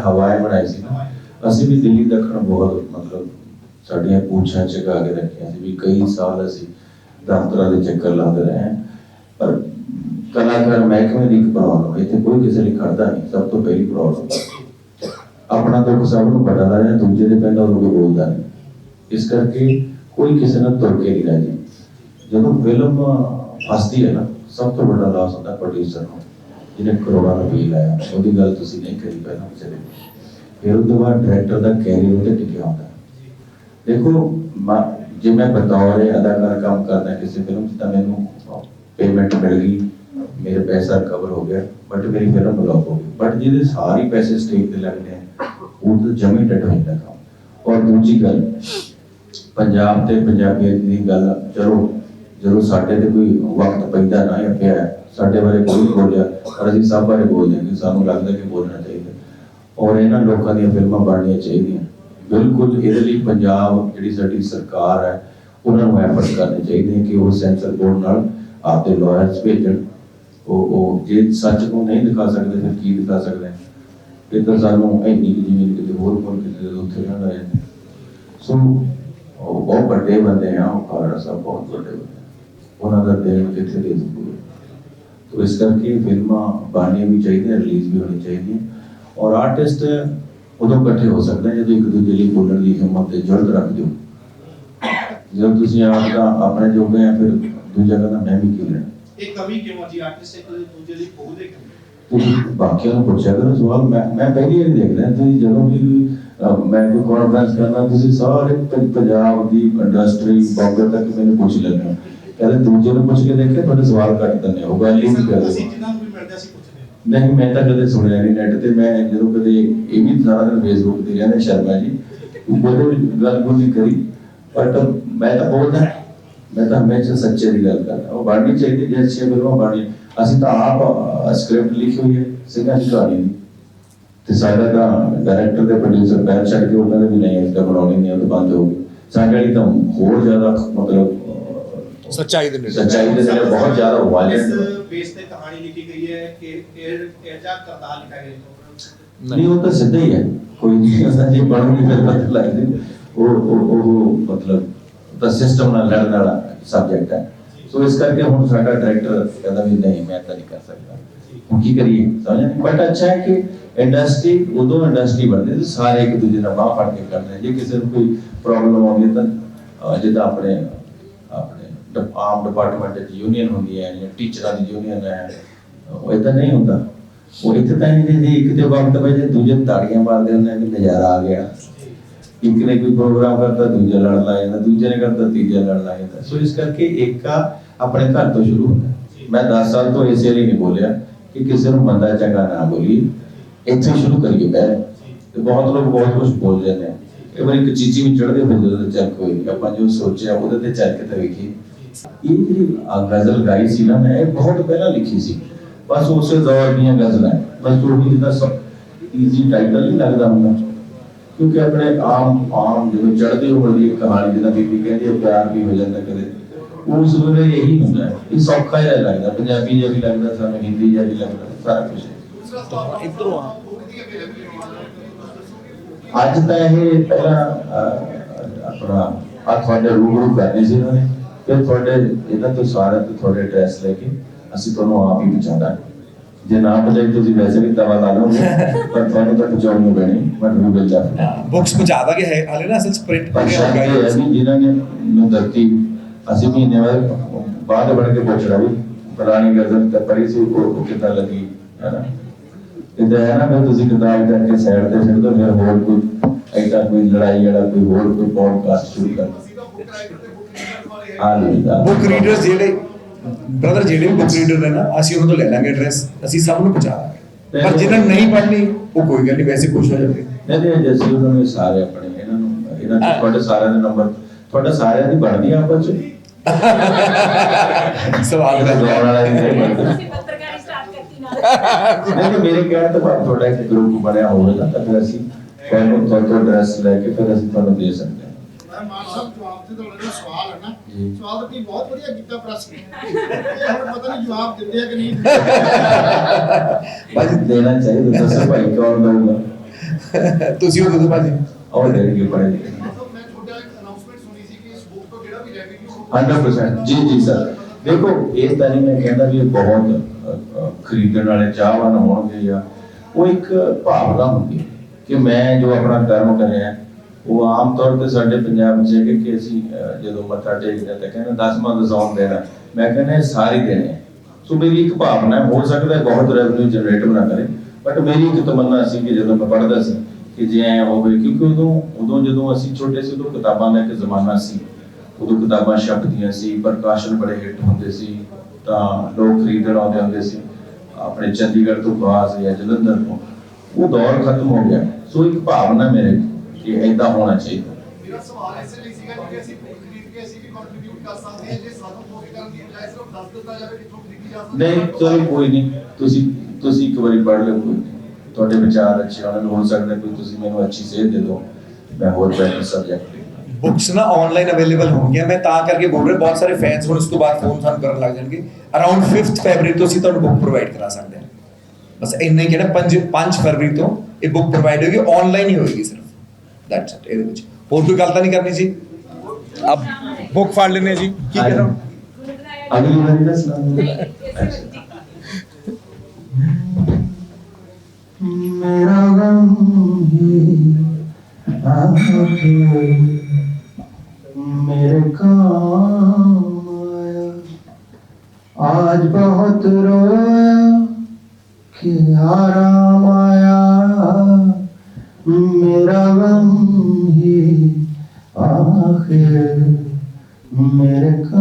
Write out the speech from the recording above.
ਹਵਾ ਬਣਾਈ ਸੀ ਨਾ। ਅਸੀਂ ਵੀ ਦਿੱਲੀ ਦੱਖਣ ਬਹੁਤ, ਮਤਲਬ ਸਾਡੀਆਂ ਪੂਛਾਂ ਚਗਾ ਕੇ ਰੱਖੀਆਂ ਸੀ ਵੀ ਕਈ ਸਾਲ ਅਸੀਂ ਦਫ਼ਤਰਾਂ ਦੇ ਚੱਕਰ ਲਾਉਂਦੇ ਰਹੇ ਪਰ ਕਲਾਕਾਰ ਮਹਿਕਮੇ ਦੀ ਇੱਕ ਪ੍ਰੋਬਲਮ ਹੈ ਇੱਥੇ ਕੋਈ ਕਿਸੇ ਲਈ ਖੜਦਾ ਨਹੀਂ, ਸਭ ਤੋਂ ਪਹਿਲੀ ਪ੍ਰੋਬਲਮ ਆਪਣਾ ਦੁੱਖ ਸਭ ਨੂੰ ਪਤਾ ਲੱਗਦਾ ਦੂਜੇ ਦੇ ਪਹਿਲਾਂ ਉਹਨੂੰ ਕੋਈ ਬੋਲਦਾ ਨਹੀਂ। ਇਸ ਕਰਕੇ ਕੋਈ ਕਿਸੇ ਨਾਲ ਤੁਰ ਕੇ ਨਹੀਂ ਰਾਜੀ ਜਦੋਂ ਫਿਲਮ ਫਸਦੀ ਹੈ ਨਾ, ਸਭ ਤੋਂ ਵੱਡਾ ਲਾਸ ਹੁੰਦਾ ਪ੍ਰੋਡਿਊਸਰ ਨੂੰ। ਜਿਹਨੇ ਕਰੋੜਾਂ ਰੁਪਏ ਲਾਇਆ ਉਹਦੀ ਗੱਲ ਤੁਸੀਂ ਨਹੀਂ ਕਰੀ ਪਹਿਲਾਂ ਵਿਚਾਰੇ ਫਿਰ ਉਸ ਤੋਂ ਬਾਅਦ ਡਾਇਰੈਕਟਰ ਦਾ ਕੈਰੀਅਰ ਉਹਤੇ ਟਿਕਿਆ ਹੁੰਦਾ ਦੇਖੋ ਜੇ ਮੈਂ ਬਤੌਰ ਅਦਾਕਾਰ ਕੰਮ ਕਰਦਾ ਕਿਸੇ ਫਿਲਮ 'ਚ ਤਾਂ ਮੈਨੂੰ ਪੇਮੈਂਟ ਮਿਲ ਗਈ, ਮੇਰੇ ਪੈਸਾ ਕਵਰ ਹੋ ਗਿਆ ਬਟ ਮੇਰੀ ਫਿਲਮ ਬਲੌਕ ਹੋ ਗਈ। ਬਟ ਜਿਹਦੇ ਸਾਰੇ ਪੈਸੇ ਸਟੇਜ ਤੇ ਲੱਗਦੇ ਆ ਉਹ ਤਾਂ ਜਮੀ ਡੱਟ ਹੋ ਜਾਂਦਾ ਕੰਮ। ਔਰ ਦੂਜੀ ਗੱਲ, ਪੰਜਾਬ ਤੇ ਪੰਜਾਬੀਅਤ ਦੀ ਗੱਲ, ਚਲੋ, ਜਦੋਂ ਸਾਡੇ ਤੇ ਕੋਈ ਵਕਤ ਪੈਂਦਾ ਨਾ ਪਿਆ ਸਾਡੇ ਬਾਰੇ ਕੋਈ ਨਹੀਂ ਬੋਲਿਆ, ਪਰ ਅਸੀਂ ਸਭ ਬਾਰੇ ਬੋਲਦੇ ਹਾਂ ਕਿ ਸਾਨੂੰ ਲੱਗਦਾ ਕਿ ਬੋਲਣਾ ਚਾਹੀਦਾ। ਔਰ ਇਹਨਾਂ ਲੋਕਾਂ ਦੀਆਂ ਫਿਲਮਾਂ ਬਣਨੀਆਂ ਚਾਹੀਦੀਆਂ। ਬਿਲਕੁਲ ਇਹਦੇ ਲਈ ਪੰਜਾਬ ਜਿਹੜੀ ਸਾਡੀ ਸਰਕਾਰ ਹੈ, ਉਹਨਾਂ ਨੂੰ ਐਫਰਟ ਕਰਨੇ ਚਾਹੀਦੇ ਕਿ ਉਹ ਸੈਂਸਰ ਬੋਰਡ ਨਾਲ ਆਪਦੇ ਲਾਇਰਸ ਭੇਜਣ। ਉਹ ਉਹ ਜੇ ਸੱਚ ਨੂੰ ਨਹੀਂ ਦਿਖਾ ਸਕਦੇ, ਫਿਰ ਕੀ ਦਿਖਾ ਸਕਦੇ ਆ? ਸਾਨੂੰ ਇੰਨੀ ਕੁ ਜ਼ਮੀਨ ਕਿਤੇ ਹੋਰ ਮੁਲਕ ਕਿਤੇ ਉੱਥੇ ਰਹਿਣਾ ਹੈ। ਸੋ, ਉਹ ਬਹੁਤ ਵੱਡੇ ਬੰਦੇ ਆ, ਉਹ ਖਾਲੜਾ ਬਹੁਤ ਵੱਡੇ ਬੰਦੇ ਉਹਨਾਂ ਦਾ ਦੇਣ ਕਿੱਥੇ ਦੇ ਸਕੂਗੇ ਤੋ ਇਸ ਕਰਕੇ ਫਿਲਮਾਂ ਬਣਨੀਆਂ ਵੀ ਚਾਹੀਦੀਆਂ ਰਿਲੀਜ਼ ਵੀ ਹੋਣੀ ਚਾਹੀਦੀਆਂ ਔਰ ਆਰਟਿਸਟ ਉਦੋਂ ਇਕੱਠੇ ਹੋ ਸਕਦੇ ਆ ਜਦੋਂ ਇੱਕ ਦੂਜੇ ਲਈ ਬੋਲਣ ਦੀ ਹਿੰਮਤ ਤੇ ਜੁਰਤ ਰੱਖਦੇ ਹੋ ਜਦੋਂ ਤੁਸੀਂ ਆਪ ਦਾ ਆਪਣੇ ਜੋਗੇ ਆ ਫਿਰ ਦੂਜਾ ਕਹਿੰਦਾ ਮੈਂ ਵੀ ਕੀ ਲੈਣਾ ਇਹ ਕਮੀ ਕਿਉਂ ਆ ਜੀ ਆਰਟਿਸਟ ਇੱਕ ਦੂਜੇ ਲਈ ਬੋਲਦੇ ਕਿਉਂ ਤੁਸੀਂ ਬਾਕੀਆਂ ਨੂੰ ਪੁੱਛਿਆ ਕਰੋ ਸਵਾਲ ਮੈਂ ਮੈਂ ਪਹਿਲੀ ਵਾਰੀ ਦੇਖ ਰਿਹਾ ਤੁਸੀਂ ਜਦੋਂ ਵੀ ਅਹ, ਮੈਂ ਕੋਈ ਕਾਨਫਰੰਸ ਕਰਨਾ ਤੁਸੀਂ ਸਾਰੇ ਪ- ਪੰਜਾਬ ਦੀ ਇੰਡਸਟਰੀ ਬੰਬੇ ਤੱਕ ਮੈਨੂੰ ਪੁੱਛ ਲੈਂਦੇ ਹੋ ਕਹਿੰਦੇ ਦੂਜੇ ਨੂੰ ਪੁੱਛ ਕੇ ਦੇਖੇ ਤੁਹਾਡੇ ਸਵਾਲ ਕੱਟ ਦਿੰਦੇ ਹੋ ਗੱਲ ਹੀ ਨਹੀਂ ਕਰਦੇ। ਅਸੀਂ ਜਿੰਨਾ ਨੂੰ ਵੀ ਮਿਲਦੇ ਅਸੀਂ ਪੁੱਛਦੇ ਨਹੀਂ ਮੈਂ ਤਾਂ ਕਦੇ ਸੁਣਿਆ ਨਹੀਂ ਨੈਟ ਤੇ। ਮੈਂ ਜਦੋਂ ਕਦੇ ਇਹ ਵੀ ਸਾਰਾ ਦਿਨ ਫੇਸਬੁੱਕ ਤੇ ਰਹਿੰਦੇ ਸ਼ਰਮਾ ਜੀ। ਉਹਦੇ ਗੱਲ ਨਹੀਂ ਕਰੀ। ਬਟ ਮੈਂ ਤਾਂ ਬੋਲਦਾ ਮੈਂ ਤਾਂ ਹਮੇਸ਼ਾ ਸੱਚੇ ਦੀ ਗੱਲ ਕਰਦਾ। ਉਹ ਬਣਨੀ ਚਾਹੀਦੀ ਜੇ ਅੱਛੀ ਫਿਲਮਾਂ ਬਣੀ ਅਸੀਂ ਤਾਂ ਆਪ ਸਕ੍ਰਿਪਟ ਲਿਖੀ ਹੋਈ ਹੈ ਸਿੰਘਾਂ ਦੀ ਕਹਾਣੀ ਦੀ। ਤੇ ਸਾਡਾ ਤਾਂ ਡਾਇਰੈਕਟਰ ਤੇ ਪ੍ਰੋਡਿਊਸਰ ਪੈਰ ਛੱਡ ਕੇ ਉਹ ਕਹਿੰਦੇ ਵੀ ਨਹੀਂ ਇਸ ਦਾ ਬਣਾਉਣੀ ਨਹੀਂ ਉਹ ਤਾਂ ਬੰਦ ਹੋ ਗਈ। ਸਾਡੇ ਵਾਲੀ ਤਾਂ ਹੋਰ ਜ਼ਿਆਦਾ ਮਤਲਬ ਸੱਚਾਈ ਦੇ ਨੇੜੇ ਸੱਚਾਈ ਦੇ ਨਾਲ ਬਹੁਤ ਜ਼ਿਆਦਾ ਵਾਇਲੈਂਟ ਬੇਸ ਤੇ ਕਹਾਣੀ ਲਿਖੀ ਗਈ ਹੈ ਕਿ ਇਹ ਇਹ ਜਾ ਕਰਤਾਰ ਲਿਖਿਆ ਗਿਆ ਹੈ ਨਹੀਂ ਉਹ ਤਾਂ ਸਿੱਧਾ ਹੀ ਹੈ। ਕੋਈ ਨਹੀਂ ਅਸਾਂ ਜੇ ਬਣੂਗੀ ਫਿਰ ਪਤਾ ਲੱਗ ਜੂ। ਉਹ ਉਹ ਉਹ ਮਤਲਬ ਤਾਂ ਸਿਸਟਮ ਨਾਲ ਲੜਨ ਵਾਲਾ ਸਬਜੈਕਟ ਹੈ। ਸੋ ਇਸ ਕਰਕੇ ਹੁਣ ਸਾਡਾ ਡਾਇਰੈਕਟਰ ਕਹਿੰਦਾ ਵੀ ਨਹੀਂ ਮੈਂ ਤਾਂ ਨਹੀਂ ਕਰ ਸਕਦਾ। ਹੁਣ ਕੀ ਕਰੀਏ? ਸਮਝ ਨਹੀਂ? ਬਟ ਅੱਛਾ ਹੈ ਕਿ ਇੰਡਸਟਰੀ ਉਦੋਂ ਇੰਡਸਟਰੀ ਬਣਦੀ ਤੇ ਸਾਰੇ ਇੱਕ ਦੂਜੇ ਨਾਲ ਬਾਹ ਫੜ ਕੇ ਕਰਦੇ ਆ। ਜੇ ਕਿਸੇ ਨੂੰ ਕੋਈ ਪ੍ਰੋਬਲਮ ਆਉਂਦੀ ਤਾਂ ਜਿੱਦਾਂ ਆਪਣੇ ਆਪਣੇ ਆਮ ਡਿਪਾਰਟਮੈਂਟ ਦੀ ਯੂਨੀਅਨ ਹੁੰਦੀ ਹੈ ਜਾਂ ਟੀਚਰਾਂ ਦੀ ਯੂਨੀਅਨ ਹੈ, ਉਹ ਇਦਾਂ ਨਹੀਂ ਹੁੰਦਾ। ਉਹ ਇੱਥੇ ਤਾਂ ਇਹ ਜੇ ਇੱਕ ਤੇ ਵਕਤ ਪਏ ਦੂਜੇ ਤਾੜੀਆਂ ਮਾਰਦੇ ਹੁੰਦੇ ਆ ਨਜ਼ਾਰਾ ਆ ਗਿਆ। ਇੱਕ ਨੇ ਕੋਈ ਪ੍ਰੋਗਰਾਮ ਕਰਤਾ, ਦੂਜਾ ਲੜਨ ਲੱਗ ਜਾਂਦਾ, ਦੂਜੇ ਨੇ ਕਰਤਾ, ਤੀਜਾ ਲੜਨ ਲੱਗ ਜਾਂਦਾ। ਸੋ ਇਸ ਕਰਕੇ ਏਕਾ ਆਪਣੇ ਘਰ ਤੋਂ ਸ਼ੁਰੂ ਹੁੰਦਾ। ਮੈਂ 10 ਸਾਲ ਤੋਂ ਇਸੇ ਲਈ ਨਹੀਂ ਬੋਲਿਆ ਕਿ ਕਿਸੇ ਨੂੰ ਮੰਦਾ ਚੰਗਾ ਨਾ ਬੋਲੀ। ਇੱਥੇ ਸ਼ੁਰੂ ਕਰੀਏ ਪਹਿਲੇ ਤੇ ਬਹੁਤ ਲੋਕ ਬਹੁਤ ਕੁਝ ਬੋਲ ਜਾਂਦੇ ਆ। ਇਹ ਵਾਰ ਇੱਕ ਚੀਚੀ ਵੀ ਚੜਦੇ ਫਿਰ ਜਦੋਂ ਚੱਲ ਕੋਈ ਆਪਾਂ ਜੋ ਸੋਚਿਆ, ਉਹਦੇ ਤੇ ਚੱਲ ਕੇ ਤਾਂ ਵੇਖੀ ਇਹ ਜਿਹੜੀ ਗਜ਼ਲ ਗਾਈ ਸੀ ਨਾ, ਮੈਂ ਬਹੁਤ ਪਹਿਲਾਂ ਲਿਖੀ ਸੀ। ਬਸ ਉਸੇ ਦੌਰ ਦੀਆਂ ਗਜ਼ਲਾਂ ਬਸ ਉਹੀ ਜਿਹਦਾ ਸਭ ਈਜ਼ੀ ਟਾਈਟਲ ਨਹੀਂ ਲੱਗਦਾ ਹੁੰਦਾ। ਕਿਉਂਕਿ ਆਪਣੇ ਆਮ ਆਮ ਜਦੋਂ ਚੜ੍ਹਦੀ ਉਮਰ ਦੀ ਕਹਾਣੀ ਜਿਹਦਾ ਬੀਬੀ ਕਹਿੰਦੀ ਹੈ, ਪਿਆਰ ਵੀ ਹੋ ਜਾਂਦਾ ਕਦੇ। ਉਸ ਵੇਲੇ ਇਹੀ ਹੁੰਦਾ ਇਹ ਸੌਖਾ ਜਿਹਾ ਲੱਗਦਾ, ਪੰਜਾਬੀ ਜਿਹਾ ਵੀ ਲੱਗਦਾ, ਸਾਨੂੰ ਹਿੰਦੀ ਜਿਹਾ ਵੀ ਲੱਗਦਾ, ਸਾਰਾ ਕੁਝ ਇਧਰੋਂ ਆ ਅੱਜ ਤਾਂ ਇਹ ਪਹਿਲਾਂ ਆਪਣਾ ਆ ਤੁਹਾਡੇ ਰੂਬਰੂ ਕਰਨੀ ਸੀ ਇਹਨਾਂ ਨੇ। ਫਿਰ ਤੁਹਾਡੇ ਇਹਨਾਂ ਤੋਂ ਸਾਰਿਆਂ ਤੋਂ ਤੁਹਾਡੇ ਐਡਰੈਸ ਲੈ ਕੇ ਅਸੀਂ ਤੁਹਾਨੂੰ ਆਪ ਹੀ ਪਹੁੰਚਾਉਂਦਾ। ਜੇ ਨਾ ਪਹੁੰਚਾਈ ਤੁਸੀਂ ਵੈਸੇ ਵੀ ਦਵਾ ਲਾ ਲਓਗੇ ਪਰ ਤੁਹਾਨੂੰ ਤਾਂ ਪਹੁੰਚਾਉਣੀ ਨੂੰ ਪੈਣੀ ਮੈਂ ਗੂਗਲ ਜਾ ਬੁక్స్ ਪਹੁੰਚਾ ਦਾਂਗੇ ਹੈ ਹਾਲੇ ਨਾ ਅਸਲ ਸਪ੍ਰਿੰਟ ਪਰ ਹੈ ਵੀ ਜਿਨ੍ਹਾਂ ਨੇ ਨੂੰ ਧਰਤੀ ਅਸੀਂ ਮਹੀਨੇ ਬਾਅਦ ਬਾਅਦ ਬਣ ਕੇ ਪੁੱਛ ਵੀ ਪੁਰਾਣੀ ਗਜ਼ਲ ਤੇ ਪੜੀ ਸੀ ਉਹ ਕਿੱਦਾਂ ਲੱਗੀ ਹੈ ਨਾ? ਇਦਾਂ ਹੈ ਨਾ ਫਿਰ ਤੁਸੀਂ ਕਿਤਾਬ ਕਰਕੇ ਸਾਈਡ ਤੇ ਦੋ ਫਿਰ ਹੋਰ ਕੋਈ ਐਡਾ ਕੋਈ ਲੜਾਈ ਵਾਲਾ ਕੋਈ ਹੋਰ ਕੋਈ ਪੋਡਕਾਸਟ ਸ਼ੁਰੂ ਕਰ ਹਾਂ ਜੀ ਬੁੱਕ ਰੀਡਰਸ ਜਿਹੜੇ ਬ੍ਰਦਰ ਜਿਹੜੇ ਬੁੱਕ ਰੀਡਰ ਨੇ ਨਾ ਅਸੀਂ ਉਹਨਾਂ ਤੋਂ ਲੈ ਲਾਂਗੇ ਐਡਰੈਸ ਅਸੀਂ ਸਭ ਨੂੰ ਪਹੁੰਚਾ ਦਾਂਗੇ ਪਰ ਜਿਨ੍ਹਾਂ ਨੇ ਨਹੀਂ ਪੜ੍ਹਨੀ ਉਹ ਕੋਈ ਗੱਲ ਨਹੀਂ ਵੈਸੇ ਖੁਸ਼ ਹੋ ਜਾਣਗੇ ਨਹੀਂ ਨਹੀਂ ਜੈਸੇ ਉਹਨਾਂ ਨੇ ਸਾਰੇ ਆਪਣੇ ਇਹਨਾਂ ਨੂੰ ਇਹਨਾਂ ਦੇ ਤੁਹਾਡੇ ਸਾਰਿਆਂ ਦੇ ਨੰਬਰ ਤੁਹਾਡਾ ਸਾਰਿਆਂ ਦੀ ਬਣਦੀ ਆ ਆਪਸ ਚ? ਸਵਾਲ ਦਾ ਜਵਾਬ ਵਾਲਾ ਨਹੀਂ ਬਣਦਾ ਅਸੀਂ ਪੱਤਰਕਾਰੀ ਸਟਾਰਟ ਕਰਤੀ ਨਾਲ। ਨਹੀਂ ਮੇਰੇ ਕਹਿਣ ਤੋਂ ਬਾਅਦ ਤੁਹਾਡਾ ਇੱਕ ਗਰੁੱਪ ਬਣਿਆ ਹੋਵੇਗਾ ਤਾਂ ਫਿਰ ਅਸੀਂ ਤੁਹਾਨੂੰ ਤੁਹਾਡਾ ਐਡਰੈਸ ਲੈ ਕੇ ਫਿਰ ਅਸੀਂ ਤੁਹਾਨੂੰ ਦੇ ਸਕਦੇ ਹਾਂ ਮੈਂ ਮਾਨ ਸਾਹਿਬ ਜਵਾਬ ਤੇ ਤੁਹਾਡਾ ਜਿਹੜਾ ਸਵਾਲ ਹੈ ਨਾ। ਜੀ। ਸਵਾਲ ਤਾਂ ਤੁਸੀਂ ਬਹੁਤ ਵਧੀਆ ਕੀਤਾ ਪ੍ਰੈਸ ਨੇ। ਇਹ ਹੁਣ ਪਤਾ ਨਹੀਂ ਜਵਾਬ ਦਿੰਦੇ ਆ ਕਿ ਨਹੀਂ ਦਿੰਦੇ। ਭਾਜੀ ਦੇਣਾ ਚਾਹੀਦਾ ਦੱਸੋ ਭਾਈ ਕੌਣ ਦਊਗਾ? ਤੁਸੀਂ ਉਹ ਦੋ ਭਾਜੀ। ਔਰ ਡੈਡੀ ਕੇ ਪੜ੍ਹੇ ਲਿਖੇ ਮਤਲਬ ਮੈਂ ਛੋਟਾ ਇੱਕ ਅਨਾਉਂਸਮੈਂਟ ਸੁਣੀ ਸੀ ਕਿ ਇਸ ਬੁੱਕ ਤੋਂ ਜਿਹੜਾ ਵੀ ਰੈਵਨਿਊ 100% ਜੀ ਜੀ ਸਰ ਦੇਖੋ ਇਹ ਤਾਂ ਨਹੀਂ ਮੈਂ ਕਹਿੰਦਾ ਵੀ ਇਹ ਬਹੁਤ ਅ, ਅ, ਖਰੀਦਣ ਵਾਲੇ ਚਾਹਵਾਨ ਹੋਣਗੇ ਜਾਂ ਉਹ ਇੱਕ ਭਾਵਨਾ ਹੁੰਦੀ ਹੈ ਕਿ ਮੈਂ ਜੋ ਆਪਣਾ ਕਰਮ ਕਰਿਆ ਉਹ ਆਮ ਤੌਰ ਤੇ ਸਾਡੇ ਪੰਜਾਬ 'ਚ ਹੈ ਕਿ ਅਸੀਂ ਜਦੋਂ ਮੱਥਾ ਟੇਕਦੇ ਹਾਂ ਤਾਂ ਕਹਿੰਦੇ ਦਸਵਾਂ ਦਸਾਉਣ ਦੇਣਾ ਮੈਂ ਕਹਿੰਦਾ ਇਹ ਸਾਰੇ ਦੇਣੇ ਆ। ਸੋ ਮੇਰੀ ਇੱਕ ਭਾਵਨਾ ਹੋ ਸਕਦਾ ਬਹੁਤ ਰੈਵਨਿਊ ਜਨਰੇਟ ਨਾ ਕਰੇ। ਬਟ ਮੇਰੀ ਇੱਕ ਤਮੰਨਾ ਸੀ ਕਿ ਜਦੋਂ ਮੈਂ ਪੜ੍ਹਦਾ ਸੀ ਕਿ ਜੇ ਐ ਹੋਵੇ, ਕਿਉਂਕਿ ਉਦੋਂ ਉਦੋਂ ਜਦੋਂ ਅਸੀਂ ਛੋਟੇ ਸੀ, ਉਦੋਂ ਕਿਤਾਬਾਂ ਦਾ ਇੱਕ ਜ਼ਮਾਨਾ ਸੀ। ਉਦੋਂ ਕਿਤਾਬਾਂ ਛਪਦੀਆਂ ਸੀ, ਪ੍ਰਕਾਸ਼ਨ ਬੜੇ ਹਿੱਟ ਹੁੰਦੇ ਸੀ, ਤਾਂ ਲੋਕ ਖਰੀਦਣ ਆਉਂਦੇ ਹੁੰਦੇ ਸੀ। ਆਪਣੇ ਚੰਡੀਗੜ੍ਹ ਤੋਂ ਬਾਅਦ ਜਾਂ ਜਲੰਧਰ ਤੋਂ। ਉਹ ਦੌਰ ਖਤਮ ਹੋ ਗਿਆ। ਸੋ ਇੱਕ ਭਾਵਨਾ ਮੇਰੇ ਕਿ ਐਦਾਂ ਹੋਣਾ ਚਾਹੀਦਾ। ਮੇਰਾ ਸਵਾਲ ਇਸੇ ਲਈ ਸੀਗਾ ਕਿ ਅਸੀਂ ਬੁੱਕ ਖਰੀਦ ਕੇ ਅਸੀਂ ਵੀ ਕੰਟਰੀਬਿਊਟ ਕਰ ਸਕਦੇ ਹਾਂ ਜੇ ਸਾਨੂੰ ਕੋਪੀ ਕਰਨ ਦੀ ਬਜਾਏ ਸਿਰਫ ਦੱਸ ਦਿੱਤਾ ਜਾਵੇ ਕਿੱਥੋਂ ਖਰੀਦੀ ਜਾ ਸਕਦੀ ਨਹੀਂ ਚਲੋ ਕੋਈ ਨਹੀਂ ਤੁਸੀਂ ਤੁਸੀਂ ਇੱਕ ਵਾਰੀ ਪੜ੍ਹ ਲਓ ਕੋਈ। ਤੁਹਾਡੇ ਵਿਚਾਰ ਅੱਛੇ ਹੋਣ ਹੋ ਸਕਦਾ ਕੋਈ ਤੁਸੀਂ ਮੈਨੂੰ ਅੱਛੀ ਸੇਧ ਦੇ ਦਿਓ ਮੈਂ ਹੋਰ ਬੈਟਰ ਸਬਜੈਕਟ ਬੁੱਕਸ ਨਾ ਆਨਲਾਈਨ ਅਵੇਲੇਬਲ ਹੋਣਗੀਆਂ ਮੈਂ ਤਾਂ ਕਰਕੇ ਬੋਲ ਰਿਹਾ ਬਹੁਤ ਸਾਰੇ ਫੈਨਸ ਹੁਣ ਉਸ ਤੋਂ ਬਾਅਦ ਫੋਨ ਸਾਨੂੰ ਕਰਨ ਲੱਗ ਜਾਣਗੇ। ਅਰਾਊਂਡ 5th ਫੈਬਰੀ ਤੋਂ ਅਸੀਂ ਤੁਹਾਨੂੰ ਬੁੱਕ ਪ੍ਰੋਵਾਈਡ ਕਰਾ ਸਕਦੇ ਹਾਂ। ਬਸ ਇੰਨਾ ਹੀ ਕਿਹੜਾ 5 5 ਫਰਵਰੀ ਤੋਂ ਇਹ ਬੁੱਕ ਪ੍ਰੋਵਾਈਡ ਹੋਏਗੀ ਆਨਲਾਈਨ ਹੀ ਹੋਏਗੀ ਸਿਰਫ। ਦੈਟਸ ਇਟ ਇਹਦੇ ਵਿੱਚ ਹੋਰ ਕੋਈ ਗੱਲ ਤਾਂ ਨਹੀਂ ਕਰਨੀ ਸੀ अब बुक फाड़ लेने जी की कह रहा हूँ ਅਗਲੀ ਵਾਰੀ ਦਾ ਸੁਣਾਉਂਗਾ मेरा गम ही आके मेरे रख